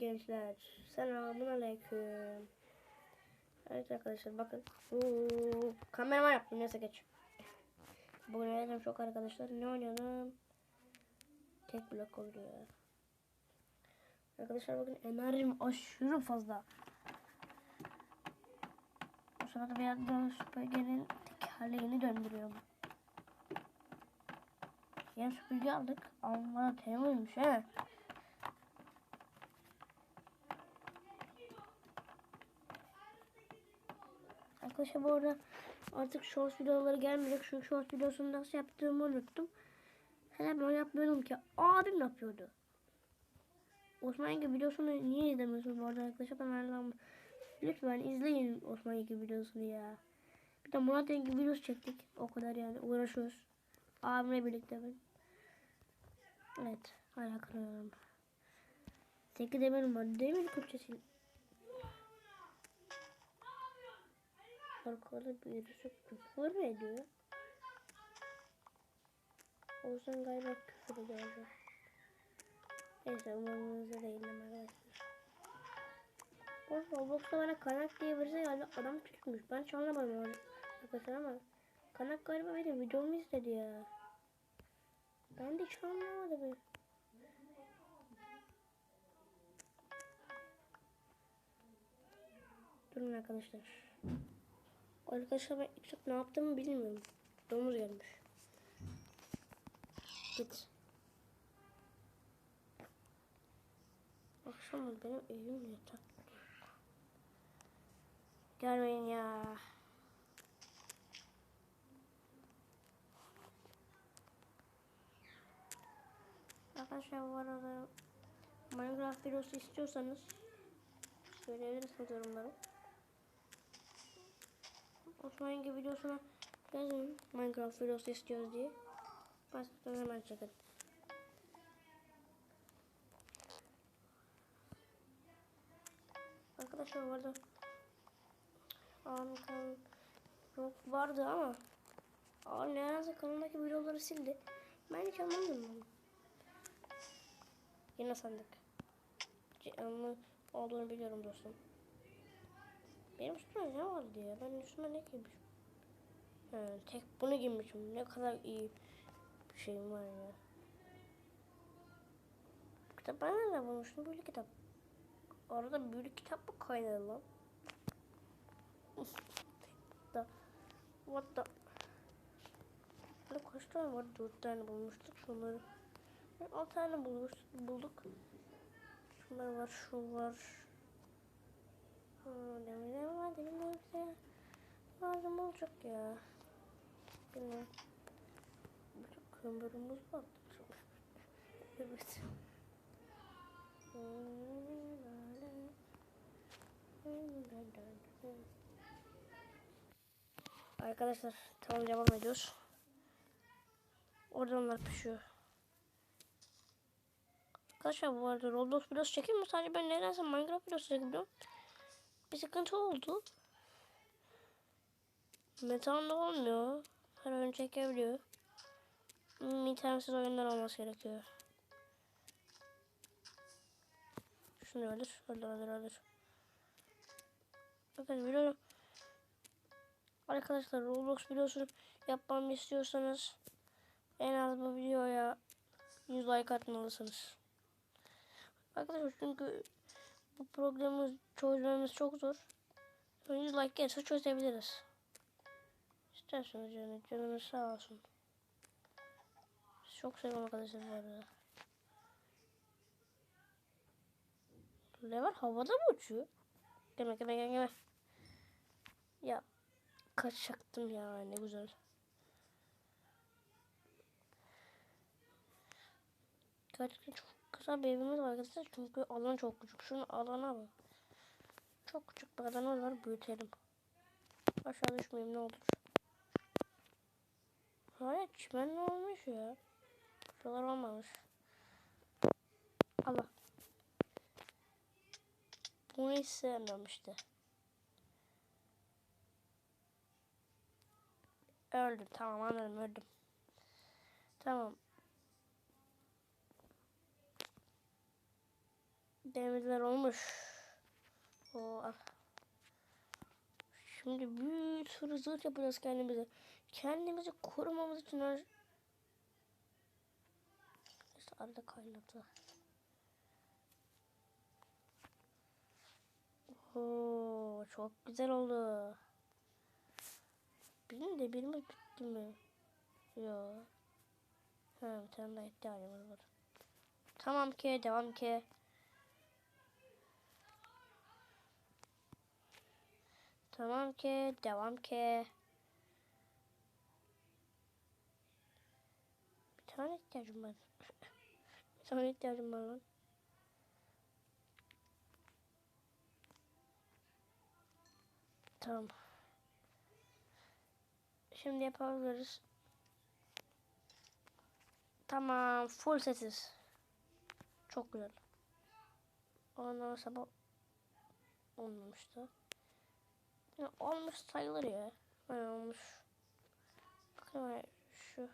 gençler. Selamun aleyküm. Evet arkadaşlar bakın. Oo, kameraman yaptım neyse geç. Bugün oynayacağım çok arkadaşlar. Ne oynayalım? Tek blok oluyor. Arkadaşlar bakın enerjim aşırı fazla. Bu sırada bir yerde süpürgenin tekerleğini döndürüyorum. Yeni süpürge aldık. Ama temizmiş he. Arkadaşlar bu arada artık short videoları gelmeyecek. Çünkü short videosunu nasıl yaptığımı unuttum. Hele ben yapmıyorum ki. Abim yapıyordu. Osman Yenge videosunu niye izlemiyorsunuz bu arada arkadaşlar? Ben Allah'ım. Lütfen izleyin Osman Yenge videosunu ya. Bir de Murat Yenge videosu çektik. O kadar yani uğraşıyoruz. Abimle birlikte ben. Evet. Hala kırıyorum. Tek demirim var. Demir Kürtçesi. Arkada birisi küfür ediyor? Olsun galiba küfür ediyordu. Neyse umurumuzda değil ama arkadaşlar. Bu Roblox'ta bana kanak diye birisi geldi. Adam tutmuş. Ben hiç anlamadım. Arkadaşlar ama kanak galiba benim videomu izledi ya. Ben de hiç anlamadım. Durun arkadaşlar. Arkadaşlar ben ilk çok ne yaptığımı bilmiyorum. Domuz gelmiş. Git. Akşam benim evim yatak. Gelmeyin ya. Arkadaşlar bu arada Minecraft videosu istiyorsanız söyleyebilirsiniz yorumlara. Yenge videosuna yazın Minecraft videosu istiyoruz diye. Başlıktan hemen çekin. Arkadaşlar bu arada Ankan yok vardı ama Aa, nedense kanaldaki videoları sildi. Ben hiç anlamadım bunu. Yine sandık. Canlı olduğunu biliyorum dostum. Benim üstüme ne vardı ya? Ben üstüme ne giymişim? Ha, tek bunu giymişim. Ne kadar iyi bir şeyim var ya. Kitap ben nereden bulmuştum böyle kitap? Orada büyülü kitap mı kaynadı lan? da, what the? Burada kaç tane var? Dört tane bulmuştuk şunları. Altı tane bulmuş, bulduk. Şunlar var, şu var. Demin var, demin yoksa lazım olacak ya. Bilmiyorum. Çok kömürümüz var. evet. Arkadaşlar tamam devam ediyoruz. Orada onlar pişiyor. Arkadaşlar bu arada Roblox videosu çekeyim mi? Sadece ben nedense Minecraft videosu çekebiliyorum. Bir sıkıntı oldu. Metan'da olmuyor. Her oyun çekebiliyor. İnternetsiz oyunlar olması gerekiyor. Şunu öldür. Öldür öldür öldür. Bakın biliyorum. Arkadaşlar Roblox videosunu yapmamı istiyorsanız en az bu videoya 100 like atmalısınız. Arkadaşlar çünkü bu programı çözmemiz çok zor. 100 like gelirse çözebiliriz. İsterseniz yani canınız sağ olsun. Çok seviyorum arkadaşlar bu arada. Ne var? Havada mı uçuyor? Gelme gelme gelme. Ya kaçacaktım ya ne güzel. Gerçekten çok güzel bir evimiz var arkadaşlar çünkü alan çok küçük. Şunun alana bak. Çok küçük bir alanı var büyütelim. Aşağı düşmeyeyim ne olur. Hayır çimen ne olmuş ya? Şuralar olmamış. Allah. Bunu hiç sevmem işte. Öldüm tamam anladım öldüm. Tamam. Demirler olmuş. Oo. Şimdi bir sürü zırh yapacağız kendimize. Kendimizi korumamız için her... İşte arada kaynadı. Oo, çok güzel oldu. Benim de birimiz bitti mi? Yok. Ha, bir tane daha ihtiyacımız var. Tamam ki, devam ki. Tamam ki, devam ki. Bir tane ihtiyacım var. bir tane ihtiyacım var lan. Tamam. Şimdi yapabiliriz. Tamam, full setiz. Çok güzel. Ondan sabah olmamıştı. Ya olmuş sayılır ya. Böyle olmuş. Bakın ay, şu.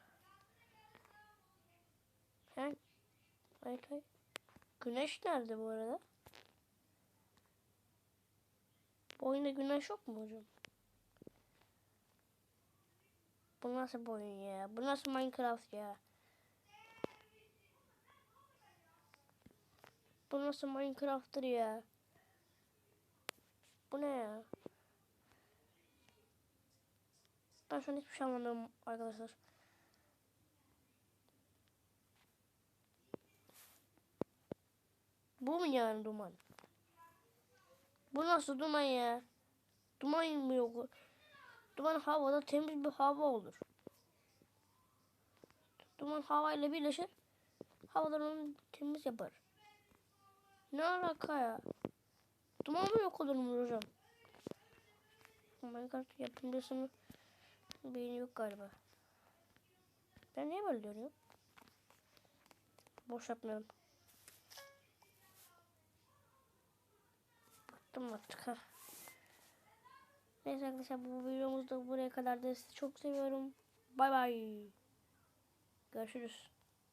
He? Ay. Güneş nerede bu arada? Bu oyunda güneş yok mu hocam? Bu nasıl bir oyun ya? Bu nasıl Minecraft ya? Bu nasıl Minecraft'tır ya? Bu ne ya? Ben şu an hiçbir şey anlamıyorum arkadaşlar. Bu mu yani duman? Bu nasıl duman ya? Duman mı yok? Duman havada temiz bir hava olur. Duman havayla birleşir. Havadan onu temiz yapar. Ne alaka ya? Duman mı yok olur mu hocam? Minecraft yapımcısının beyni yok galiba. Ben niye böyle diyorum? Boş yapmayalım. Bıktım artık ha. Neyse arkadaşlar bu videomuz da buraya kadar da sizi çok seviyorum. Bay bay. Görüşürüz.